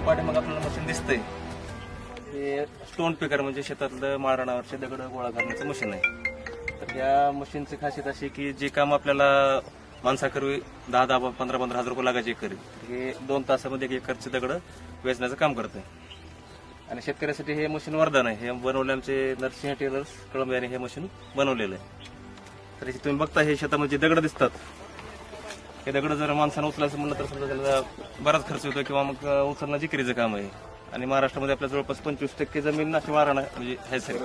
म्हणजे जे पाठीमाग आपल्याला मशीन दिसतंय. हे स्टोन पिकर म्हणजे शेतातलं मारणावरचे दगड गोळा करण्याचं मशीन आहे. तर या मशीनची खासियत अशी की जे काम आपल्याला माणसाकरवी दहा दहा पंधरा पंधरा हजार रुपये लागायचे एकरी. हे दोन तासामध्ये एक एकरचे दगड वेचण्याचं काम करते आणि शेतकऱ्यासाठी हे मशीन वरदान आहे. हे बनवले आमचे नरसिंह टेलर्स कळंब यांनी हे मशीन बनवलेलं आहे. तर तुम्ही बघता हे शेतामध्ये दगड दिसतात. हे दगड जर माणसानं उचलायचं म्हणलं तर समजा त्याला बराच खर्च होतो किंवा मग उचलणं जिकरीचं काम आहे. आणि महाराष्ट्रामध्ये आपल्या जवळपास पंचवीस टक्के जमीन अशी वारणं म्हणजे आहे सर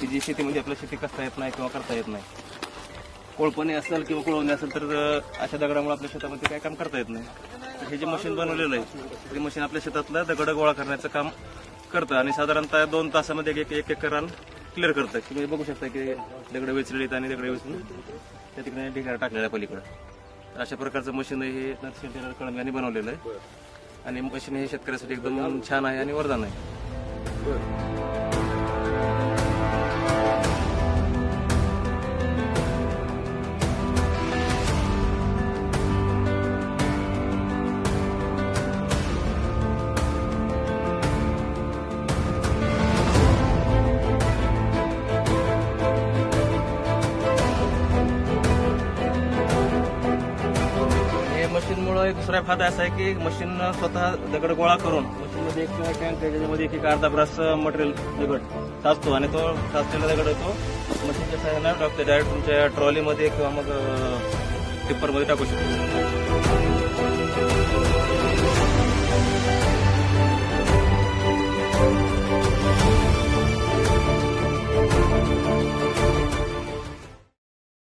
की जी शेतीमध्ये आपल्या शेती करता येत नाही किंवा करता येत नाही. कोळपणे असेल किंवा कोळवणे असेल तर अशा दगडामुळे आपल्या शेतामध्ये काय काम करता येत नाही. तर हे जे मशीन बनवलेलं आहे ते मशीन आपल्या शेतातलं दगड गोळा करण्याचं काम करतं. आणि साधारणतः दोन तासामध्ये एक एक एक रान क्लिअर करतं. की तुम्ही बघू शकता की दगड वेचलेली आणि दगड वेचून त्या तिकडे ढिगारा टाकलेला आहे तर अशा प्रकारचं मशीन हे नरसिंह टेलर यांनी बनवलेलं आहे. आणि मशीन हे शेतकऱ्यासाठी एकदम छान आहे आणि वरदान आहे. एक दुसरा फायदा असा आहे की मशीन स्वतः दगड गोळा करून मशीनमध्ये एक किंवा टँक त्याच्यामध्ये एक एक अर्धा ब्रास मटेरियल दगड साचतो आणि तो साचलेला दगड तो मशीनच्या सहाय्याने टाकतो डायरेक्ट तुमच्या ट्रॉलीमध्ये किंवा मग टिप्परमध्ये टाकू शकतो.